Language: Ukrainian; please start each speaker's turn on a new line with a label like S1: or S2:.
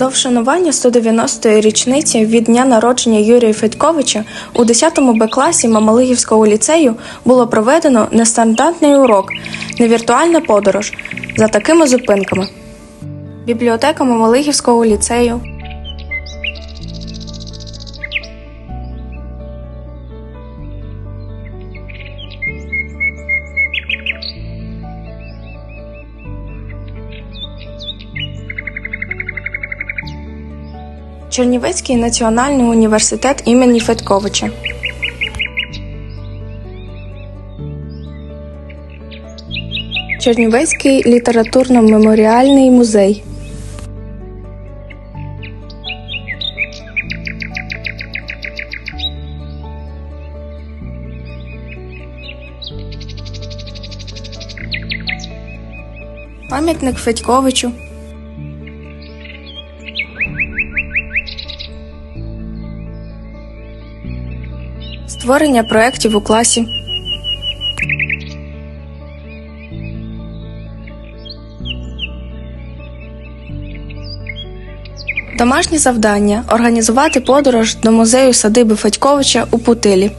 S1: До вшанування 190-ї річниці від дня народження Юрія Федьковича у 10 Б класі Мамалигівського ліцею було проведено нестандартний урок невіртуальна подорож за такими зупинками. Бібліотека Мамалигівського ліцею, Чернівецький національний університет імені Федьковича. Чернівецький літературно-меморіальний музей. Пам'ятник Федьковичу. Створення проєктів у класі. Домашнє завдання організувати подорож до музею садиби Федьковича у Путилі.